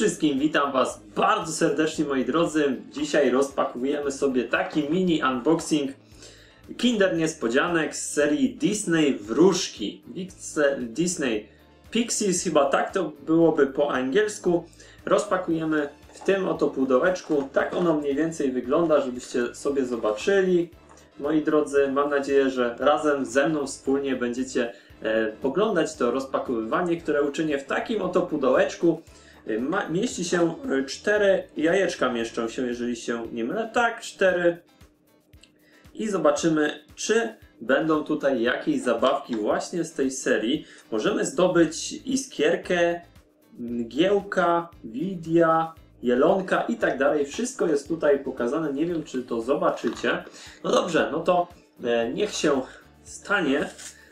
wszystkim, witam Was bardzo serdecznie moi drodzy. Dzisiaj rozpakujemy sobie taki mini unboxing Kinder Niespodzianek z serii Disney Wróżki. Disney Pixies, chyba tak to byłoby po angielsku. Rozpakujemy w tym oto pudełeczku. Tak ono mniej więcej wygląda, żebyście sobie zobaczyli. Moi drodzy, mam nadzieję, że razem ze mną wspólnie będziecie e, poglądać to rozpakowywanie, które uczynię w takim oto pudełeczku. E, ma, mieści się e, cztery jajeczka mieszczą się, jeżeli się nie mylę. Tak, cztery. I zobaczymy, czy będą tutaj jakieś zabawki właśnie z tej serii. Możemy zdobyć iskierkę, mgiełka, widia, jelonka i tak dalej. Wszystko jest tutaj pokazane. Nie wiem, czy to zobaczycie. No dobrze, no to e, niech się stanie.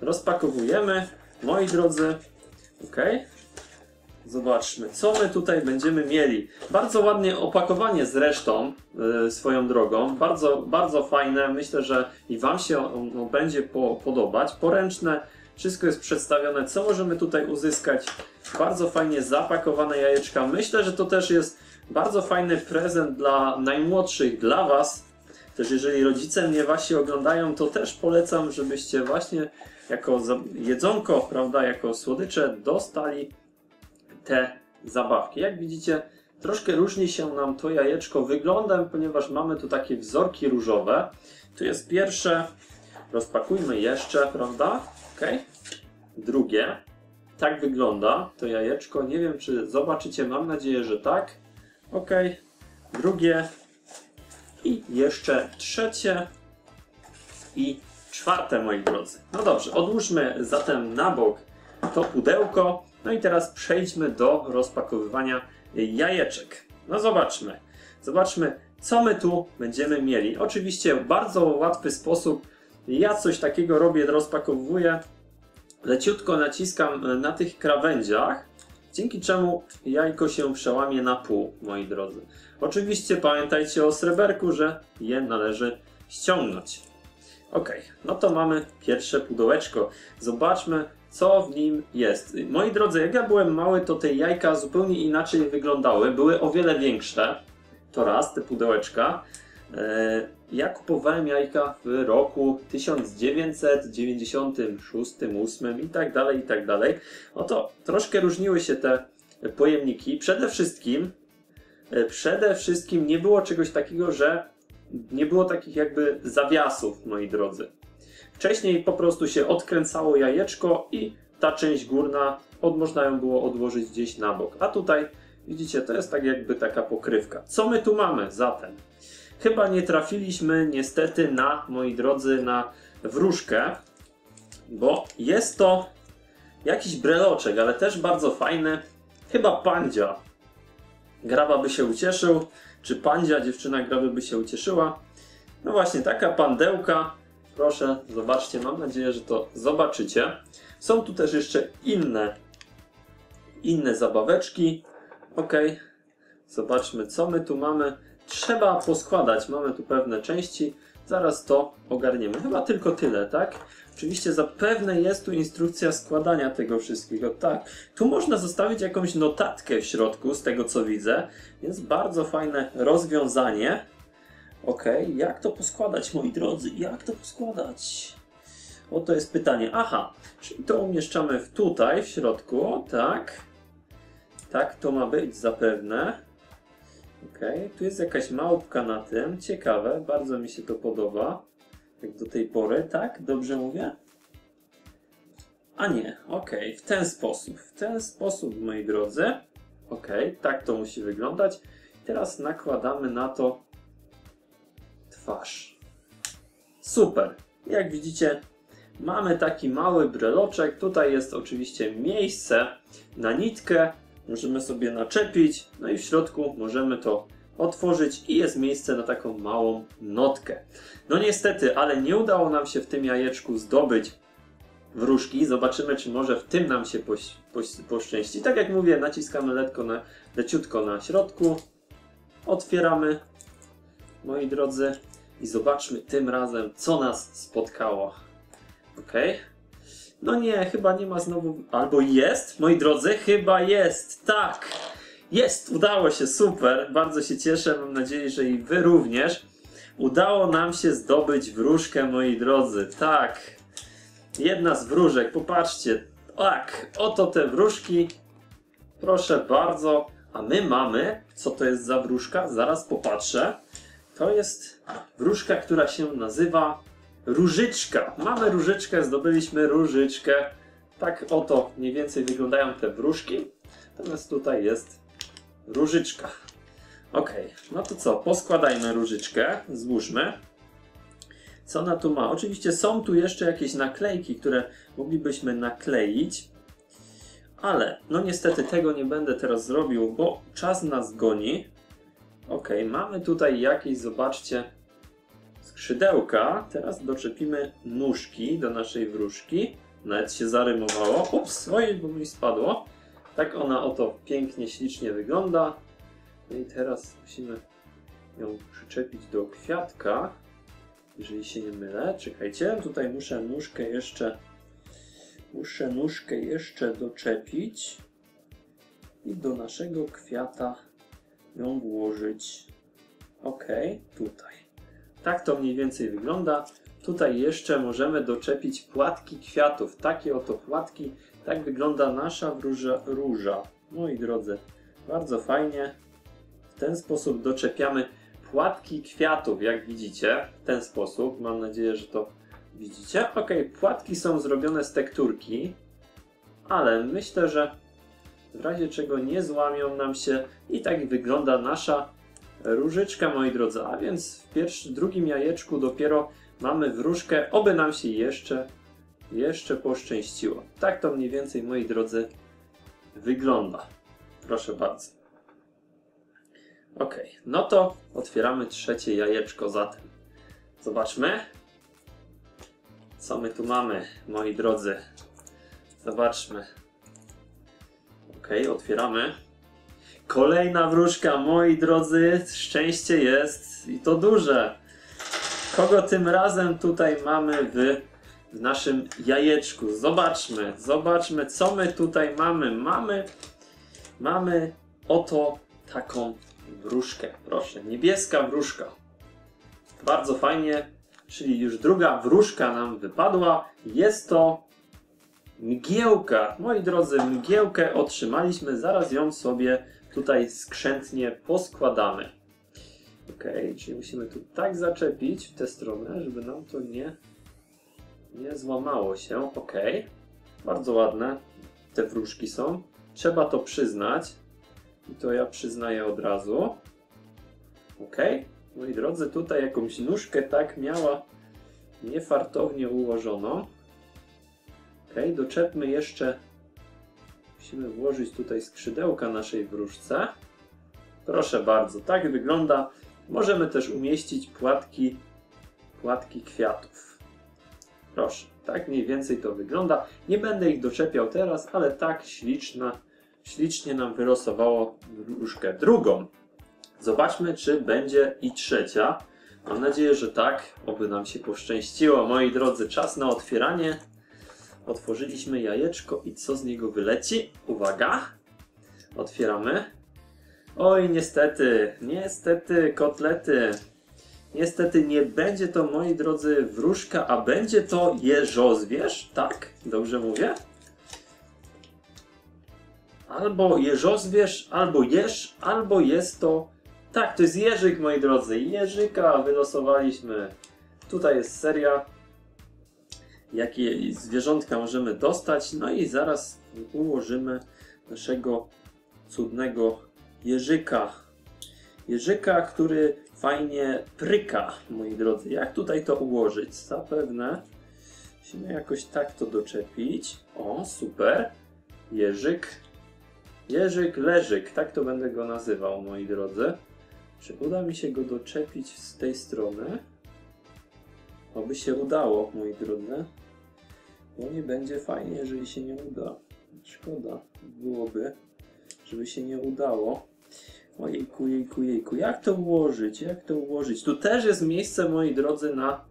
Rozpakowujemy. Moi drodzy, ok. Zobaczmy, co my tutaj będziemy mieli. Bardzo ładnie opakowanie zresztą, yy, swoją drogą. Bardzo, bardzo fajne. Myślę, że i Wam się ono będzie po, podobać. Poręczne, wszystko jest przedstawione, co możemy tutaj uzyskać. Bardzo fajnie zapakowane jajeczka. Myślę, że to też jest bardzo fajny prezent dla najmłodszych, dla Was. Też jeżeli rodzice mnie właśnie oglądają, to też polecam, żebyście właśnie jako jedzonko, prawda, jako słodycze dostali te zabawki. Jak widzicie, troszkę różni się nam to jajeczko wyglądem, ponieważ mamy tu takie wzorki różowe. Tu jest pierwsze, rozpakujmy jeszcze, prawda? Ok. Drugie, tak wygląda to jajeczko. Nie wiem, czy zobaczycie, mam nadzieję, że tak. Ok. Drugie i jeszcze trzecie i czwarte, moi drodzy. No dobrze, odłóżmy zatem na bok to pudełko. No i teraz przejdźmy do rozpakowywania jajeczek. No zobaczmy. Zobaczmy, co my tu będziemy mieli. Oczywiście bardzo łatwy sposób ja coś takiego robię, rozpakowuję. Leciutko naciskam na tych krawędziach, dzięki czemu jajko się przełamie na pół, moi drodzy. Oczywiście pamiętajcie o sreberku, że je należy ściągnąć. Ok, no to mamy pierwsze pudełeczko. Zobaczmy, co w nim jest. Moi drodzy, jak ja byłem mały, to te jajka zupełnie inaczej wyglądały. Były o wiele większe. To raz, te pudełeczka. E, ja kupowałem jajka w roku 1996, 8 i tak dalej, i tak dalej. Oto troszkę różniły się te pojemniki. Przede wszystkim, e, przede wszystkim nie było czegoś takiego, że nie było takich jakby zawiasów, moi drodzy. Wcześniej po prostu się odkręcało jajeczko i ta część górna od, można ją było odłożyć gdzieś na bok. A tutaj widzicie, to jest tak jakby taka pokrywka. Co my tu mamy zatem? Chyba nie trafiliśmy niestety na, moi drodzy, na wróżkę, bo jest to jakiś breloczek, ale też bardzo fajny. Chyba pandzia. Graba by się ucieszył, czy pandzia, dziewczyna graby by się ucieszyła. No właśnie, taka pandełka Proszę, zobaczcie, mam nadzieję, że to zobaczycie. Są tu też jeszcze inne, inne zabaweczki. Ok, zobaczmy, co my tu mamy. Trzeba poskładać, mamy tu pewne części. Zaraz to ogarniemy. Chyba tylko tyle, tak? Oczywiście zapewne jest tu instrukcja składania tego wszystkiego. Tak, tu można zostawić jakąś notatkę w środku, z tego co widzę. Więc bardzo fajne rozwiązanie. Ok, jak to poskładać, moi drodzy? Jak to poskładać? Oto jest pytanie. Aha, czyli to umieszczamy tutaj, w środku, tak. Tak to ma być zapewne. Ok, tu jest jakaś małpka na tym. Ciekawe, bardzo mi się to podoba. Jak do tej pory, tak? Dobrze mówię? A nie, ok, w ten sposób. W ten sposób, moi drodzy. Ok, tak to musi wyglądać. Teraz nakładamy na to twarz. Super. Jak widzicie, mamy taki mały breloczek. Tutaj jest oczywiście miejsce na nitkę. Możemy sobie naczepić. No i w środku możemy to otworzyć i jest miejsce na taką małą notkę. No niestety, ale nie udało nam się w tym jajeczku zdobyć wróżki. Zobaczymy, czy może w tym nam się poś, poś, poszczęści. Tak jak mówię, naciskamy letko na, leciutko na środku. Otwieramy, moi drodzy. I zobaczmy tym razem, co nas spotkało. Ok. No nie, chyba nie ma znowu. Albo jest, moi drodzy, chyba jest. Tak. Jest, udało się, super. Bardzo się cieszę, mam nadzieję, że i wy również. Udało nam się zdobyć wróżkę, moi drodzy. Tak. Jedna z wróżek, popatrzcie. Tak, oto te wróżki. Proszę bardzo. A my mamy, co to jest za wróżka? Zaraz popatrzę. To jest wróżka, która się nazywa Różyczka. Mamy różyczkę, zdobyliśmy różyczkę. Tak oto mniej więcej wyglądają te wróżki. Natomiast tutaj jest różyczka. Ok, no to co? Poskładajmy różyczkę, złóżmy. Co ona tu ma? Oczywiście są tu jeszcze jakieś naklejki, które moglibyśmy nakleić. Ale, no niestety tego nie będę teraz zrobił, bo czas nas goni. Ok, mamy tutaj jakieś, zobaczcie, skrzydełka. Teraz doczepimy nóżki do naszej wróżki. Nawet się zarymowało. Ups, oj, bo mi spadło. Tak ona oto pięknie, ślicznie wygląda. No i teraz musimy ją przyczepić do kwiatka. Jeżeli się nie mylę. Czekajcie, tutaj muszę nóżkę jeszcze muszę nóżkę jeszcze doczepić i do naszego kwiata ją włożyć. Ok, tutaj. Tak to mniej więcej wygląda. Tutaj jeszcze możemy doczepić płatki kwiatów. Takie oto płatki. Tak wygląda nasza róża. róża. Moi drodzy, bardzo fajnie. W ten sposób doczepiamy płatki kwiatów, jak widzicie. W ten sposób. Mam nadzieję, że to widzicie. Ok, płatki są zrobione z tekturki, ale myślę, że w razie czego nie złamią nam się i tak wygląda nasza różyczka, moi drodzy. A więc w pierwszym, drugim jajeczku dopiero mamy wróżkę, oby nam się jeszcze, jeszcze poszczęściło. Tak to mniej więcej, moi drodzy, wygląda. Proszę bardzo. Ok, no to otwieramy trzecie jajeczko zatem. Zobaczmy, co my tu mamy, moi drodzy. Zobaczmy. Ok, otwieramy. Kolejna wróżka, moi drodzy. Szczęście jest i to duże. Kogo tym razem tutaj mamy w, w naszym jajeczku? Zobaczmy, zobaczmy, co my tutaj mamy. Mamy, mamy oto taką wróżkę. Proszę, niebieska wróżka. Bardzo fajnie, czyli już druga wróżka nam wypadła. Jest to mgiełka. Moi drodzy, mgiełkę otrzymaliśmy. Zaraz ją sobie tutaj skrzętnie poskładamy. Ok, czyli musimy tu tak zaczepić w tę stronę, żeby nam to nie, nie złamało się. Ok, bardzo ładne te wróżki są. Trzeba to przyznać. I to ja przyznaję od razu. Ok, moi drodzy, tutaj jakąś nóżkę tak miała niefartownie ułożoną. Ok, doczepmy jeszcze Musimy włożyć tutaj skrzydełka naszej wróżce. Proszę bardzo, tak wygląda. Możemy też umieścić płatki, płatki kwiatów. Proszę, tak mniej więcej to wygląda. Nie będę ich doczepiał teraz, ale tak śliczna, ślicznie nam wylosowało wróżkę drugą. Zobaczmy, czy będzie i trzecia. Mam nadzieję, że tak. Oby nam się poszczęściło. Moi drodzy, czas na otwieranie. Otworzyliśmy jajeczko i co z niego wyleci? Uwaga! Otwieramy. Oj, niestety, niestety, kotlety. Niestety nie będzie to, moi drodzy, wróżka, a będzie to jeżozwierz. Tak? Dobrze mówię? Albo jeżozwierz, albo jeż, albo jest to... Tak, to jest jeżyk, moi drodzy. Jeżyka wylosowaliśmy. Tutaj jest seria jakie zwierzątka możemy dostać. No i zaraz ułożymy naszego cudnego jeżyka. Jeżyka, który fajnie pryka, moi drodzy. Jak tutaj to ułożyć? Zapewne musimy jakoś tak to doczepić. O, super. Jeżyk. Jeżyk, leżyk. Tak to będę go nazywał, moi drodzy. Czy uda mi się go doczepić z tej strony? Oby się udało, moi drodzy. No nie będzie fajnie, jeżeli się nie uda. Szkoda byłoby, żeby się nie udało. Ojejku, jejku, jejku. Jak to ułożyć? Jak to ułożyć? Tu też jest miejsce, moi drodzy, na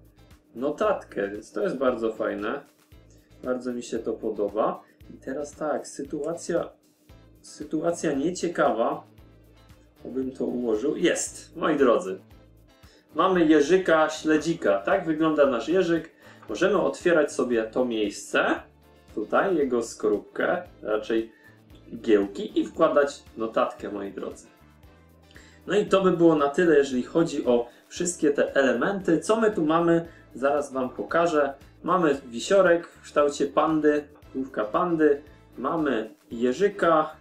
notatkę, więc to jest bardzo fajne. Bardzo mi się to podoba. I teraz tak, sytuacja sytuacja nieciekawa. Obym to ułożył. Jest, moi drodzy. Mamy jeżyka śledzika. Tak wygląda nasz jeżyk. Możemy otwierać sobie to miejsce. Tutaj jego skorupkę, raczej giełki i wkładać notatkę, moi drodzy. No i to by było na tyle, jeżeli chodzi o wszystkie te elementy. Co my tu mamy? Zaraz Wam pokażę. Mamy wisiorek w kształcie pandy, główka pandy. Mamy jeżyka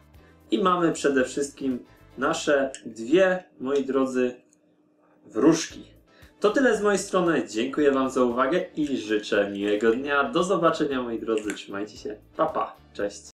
i mamy przede wszystkim nasze dwie, moi drodzy, wróżki. To tyle z mojej strony. Dziękuję Wam za uwagę i życzę miłego dnia. Do zobaczenia, moi drodzy. Trzymajcie się. Pa, pa. Cześć.